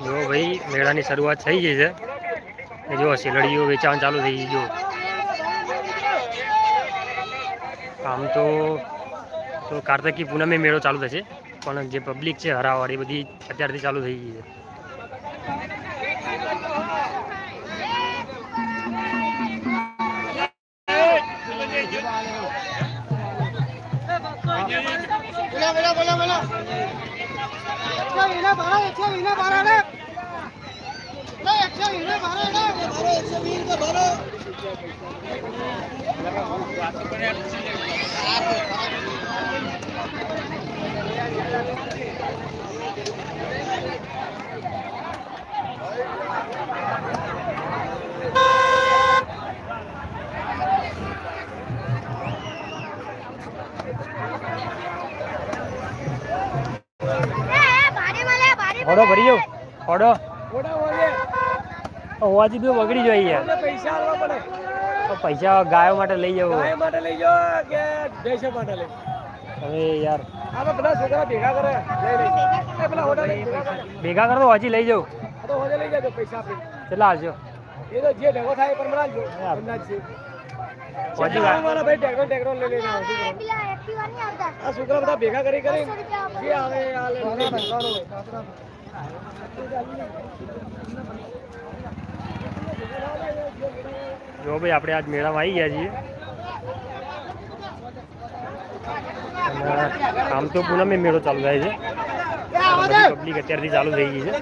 જો ભાઈ મેળાની શરૂઆત થઈ ગઈ છે. જો શેલડીઓ વેચાણ ચાલુ થઈ ગઈ આમ તો તો કાર્તકી પૂનમે મેળો ચાલુ થશે. પણ જે પબ્લિક છે, હરાવાળી બધી અત્યારથી ચાલુ થઈ ગઈ છે. બોલા બોલા બોલા બોલા. એકસો વીને બારો એકસો વીને બારો ને લે એકસો વીને બારો ને બારો એકસો વીસ કે બારો ઓડો ભરી જાવ ઓડો ઓડા ઓલે હોવાથી બી બગડી જાય યાર. પૈસા આલવા પડે. તો પૈસા ગાયો માટે લઈ જાવ. ગાય માટે લઈ જાઓ કે ભેંસો માટે લઈ હવે યાર. આપણે બધા છોકરા ભેગા કરે. લઈ લઈ પેલા ઓડા ભેગા કરો. તો હજી લઈ જાવ. તો હોજે લઈ જાજો પૈસા આપી. કેટલા આવજો એ તો જે ઢગો થાય એ પણ યાર. અંદાજ છે. હોજી મારા ભાઈ ટેક્ટર ટેક્ટર લઈ લઈને આવે શું આ છોકરા બધા ભેગા કરી કરી જે આવે આ. જો ભાઈ, આપણે આજ મેળામાં આવી ગયા છીએ. આમ તો પૂનમે મેળો ચાલુ થાય છે. પબ્લિક અત્યારથી ચાલુ થઈ ગઈ છે.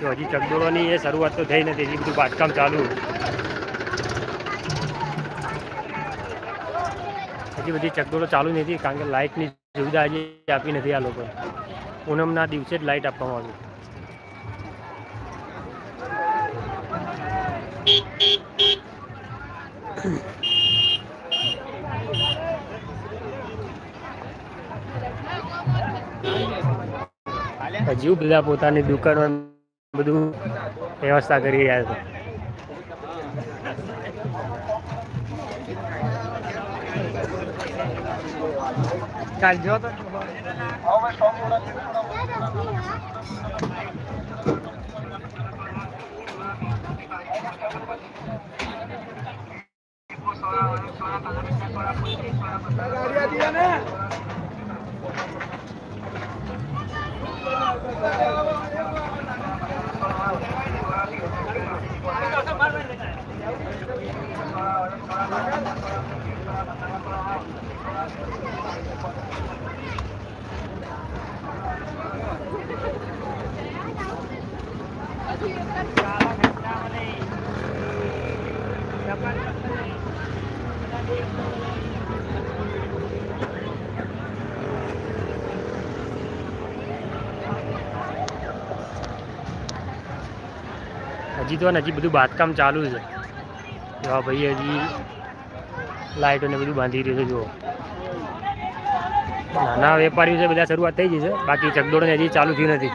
તો હજી ચકડોળોની એ શરૂઆત તો થઈ નથી હજી બધું બાંધકામ ચાલુ હજી બધી ચકડોળો ચાલુ નથી, કારણ કે લાઇટની સુવિધા હજી આપી નથી આ લોકો પૂનમના દિવસે જ લાઇટ આપવામાં આવી. હજુ બધા પોતાની દુકાનો બધું વ્યવસ્થા કરી રહ્યા છે. ચાલ જો તો. ગાડી આપી દે ને. હજી બધું બાંધકામ ચાલુ છે. જો ભાઈ હજી લાઇટો ને બધું બાંધી રહ્યું છે, જુઓ. નાના વેપારીઓ છે, બધા શરૂઆત થઈ ગઈ છે. બાકી ને હજી ચાલુ થયું નથી.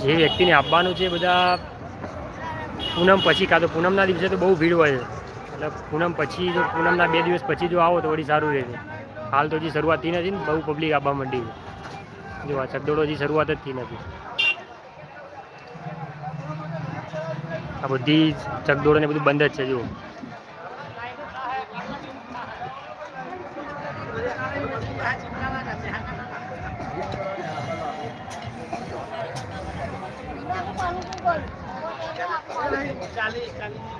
જે વ્યક્તિને આપવાનું છે બધા પૂનમ પછી, કાં તો પૂનમના દિવસે તો બહુ ભીડ હોય છે. એટલે પૂનમ પછી જો પૂનમના બે દિવસ પછી જો આવો તો વળી સારું રહેશે. હાલ તો હજી શરૂઆત થઈ નથી ને, બહુ પબ્લિક આવવા માંડી છે. જો આ ચકડોળો હજી શરૂઆત જ થઈ નથી. આ બધી ચકડોળો ને બધું બંધ જ છે, જુઓ. ચાલીસ ચાલીસ.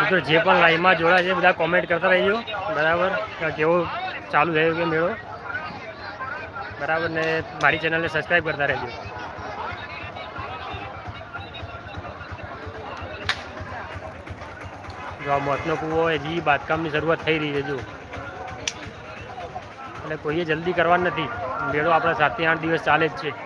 મિત્રો, જે પણ લાઈવમાં જોડા છે, બધા કોમેન્ટ કરતા રહીજો. બરાબર? કેવો ચાલુ થયો કે મેળો? બરાબર? ને મારી ચેનલને સબસ્ક્રાઈબ કરતા રહેજો. જો આ મોતનો કૂવો હજી બાંધકામની શરૂઆત થઈ રહી છે, જો. એટલે કોઈએ જલ્દી કરવાનું નથી. મેળો આપણા સાતથી આઠ દિવસ ચાલે જ છે.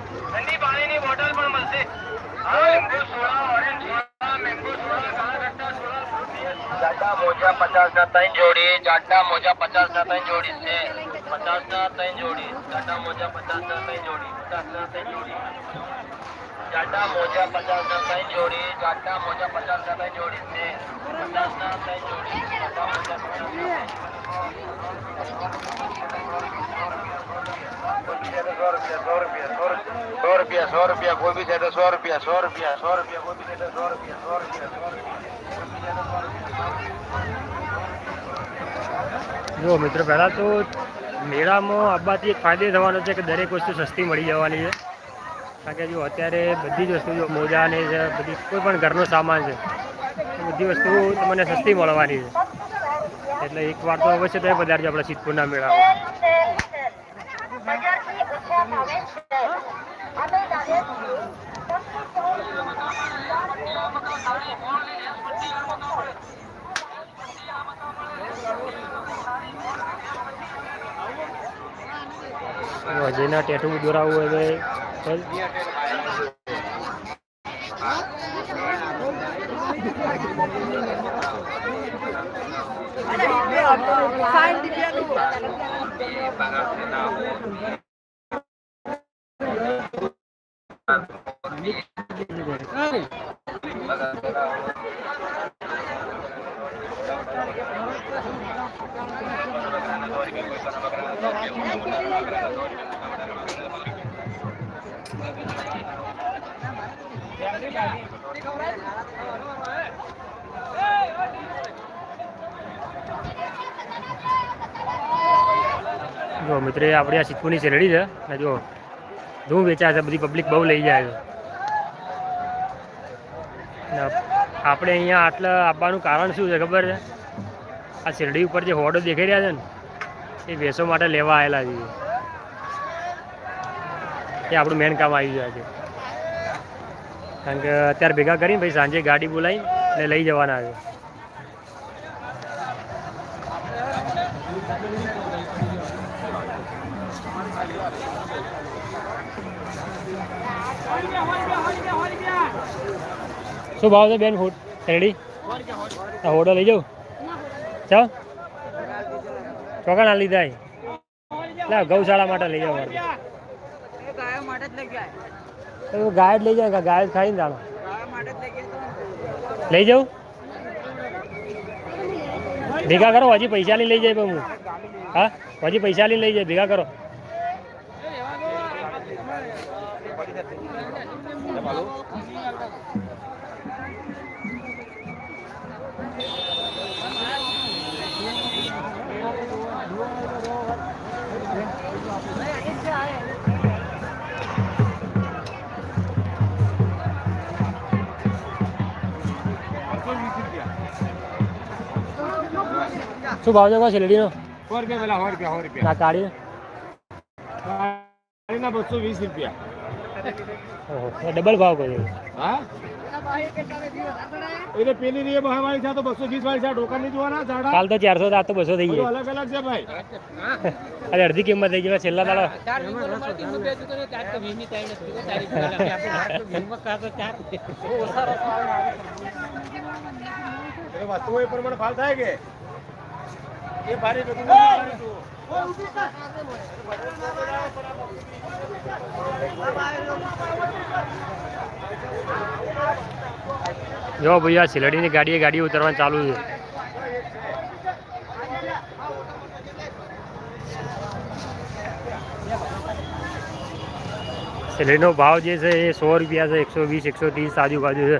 મોજા પચાસ ના ત્રણ જોડી જાડા મોજા પચાસ ના ત્રણ જોડી છે. પચાસ ના ત્રણ જોડી જાડા મોજા પચાસ ના ત્રણ જોડી પચાસ ના ત્રણ જોડી. જાડા મોજા પચાસ ના ત્રણ જોડી જાડા મોજા પચાસ ના ત્રણ જોડી છે. પચાસ ના ત્રણ જોડી જાડા મોજા સો રૂપિયા સો રૂપિયા કોબી છે. સો રૂપિયા સો રૂપિયા સો રૂપિયા કોબી છે તો સો રૂપિયા સો રૂપિયા સો રૂપિયા જો મિત્રો, પહેલાં તો મેળામાં આવવાથી એક ફાયદો થવાનો છે કે દરેક વસ્તુ સસ્તી મળી જવાની છે. કારણ કે જો અત્યારે બધી જ વસ્તુ જો મોજા ને છે બધી, કોઈ પણ ઘરનો સામાન છે બધી વસ્તુ તમને સસ્તી મળવાની છે. એટલે એક વાર તો અવશ્ય તમે પધારજો આપણા સિદ્ધપુરના મેળામાં. જેના ટેટુ દોરાવું હોય તો જો મિત્ર આપણી આ સિદ્ધપુરની શેરડી છે ને જો ધૂમ વેચાય છે, બધી પબ્લિક બહુ લઈ જાય છે. આપણે અહીંયા આટલા આવવાનું કારણ શું છે ખબર છે? આ શેરડી ઉપર જે હોડો દેખાઈ રહ્યા છે ને એ ભેંસો માટે લેવા આવેલા છીએ. એ આપણું મેન કામ આવી જાય છે કારણ કે અત્યારે ભેગા કરીને ભાઈ સાંજે ગાડી બોલાવી અને લઈ જવાના આવે શું ભાવ છે બેન ફૂડ? રેડી હોડો લઈ જાઉં ચાલ. ચોકણ લીધા ના ગૌશાળા માટે લઈ જાવ ગયા તો ગાય જ લઈ જાય ગાય જ ખાઈને ને ગાયો લઈ જાઉં? ભેગા કરો હજી પૈસા લઈ લઈ જાય હું હા? હજી પૈસા લઈ લઈ જાય ભેગા કરો. શું ભાવ છે કોઈ શેરડીનો? સો રૂપિયા પેલા સો રૂપિયા સો રૂપિયા. ના કાળી કાળીના બસો વીસ રૂપિયા. ડબલ ભાવ કર્યો. હા? એટલે પેલી ની બહાર વાળી છે તો બસો વીસ વાળી છે ડોકા નહીં જોવાના ઝાડા. કાલ તો ચારસો આ તો બસો થઈ ગઈ. અલગ અલગ છે ભાઈ. અરે અડધી કિંમત થઈ ગઈ છેલ્લા દાડો. એ એ પ્રમાણે ફાલ થાય કે? એ ભારે બધું. જો ભાઈ આ સિલડીની ગાડીએ ગાડી ઉતરવાનું ચાલુ છે. સિલેડીનો ભાવ જે છે એ સો રૂપિયા છે એકસો વીસ એકસો ત્રીસ આજુબાજુ છે.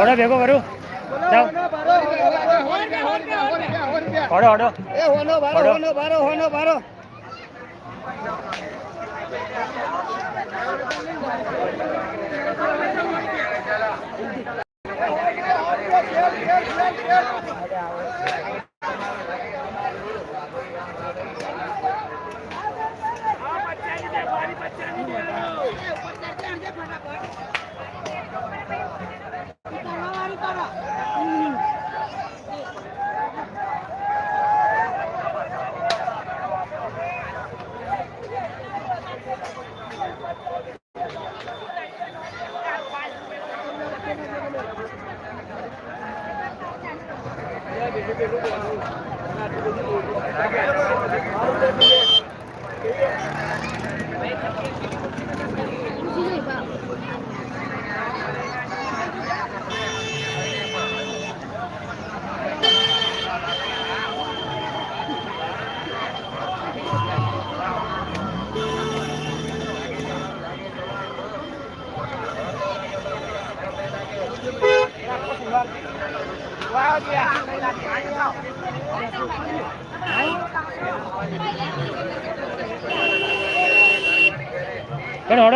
ઓડો ભેગો કરું જાઓ. ઓડો ઓડો. એ હોનો બારો હોનો બારો હોનો બારો ફટાફટ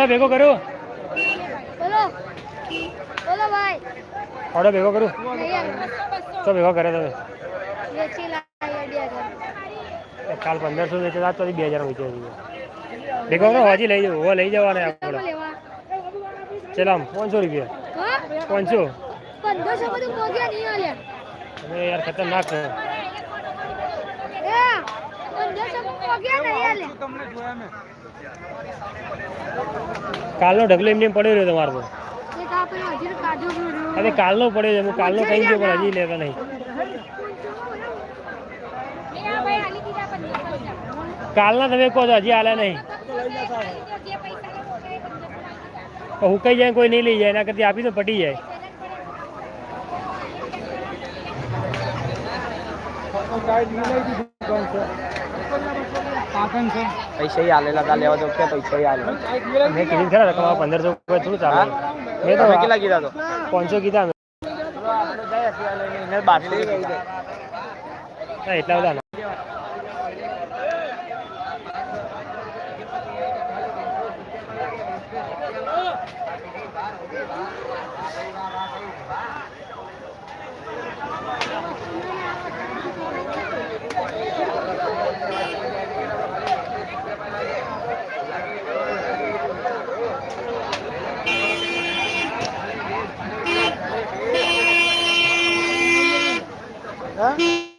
પણ ભેગો કરું બોલો. બોલો ભાઈ. ઓર્ડર ભેગો કરું તો ભેગો કરે તમે? કાલ પંદરસો વેચે તો આજ બે હજાર વેચે ભેગો કરો હાજી લઈ જવું હવે લઈ જવાના આપણે. આમ પાંચસો રૂપિયા. પાંચસો? તમે યાર ખતરનાક છો. કાલનો ઢગલો એમને એમ પડ્યો રહ્યો તમારો અરે કાલનો પડ્યો છે હું કાલનો કહી ગયો પણ હજી લેતા નહીં. કાલના તમે કહો છો હજી આલ્યા નહીં. હું હુકાઈ જાય કોઈ નહીં લઈ જાય એના કરતી આપી તો પટી જાય. પૈસા આલેલા તા લેવા તો કે પૈસા આલે મેં કીધું ખરા રકમ પંદરસો રૂપિયા થોડું ચાલે? મેં તો કેટલા કીધા તો? પાંચસો કીધા ના એટલા બધા ના. હા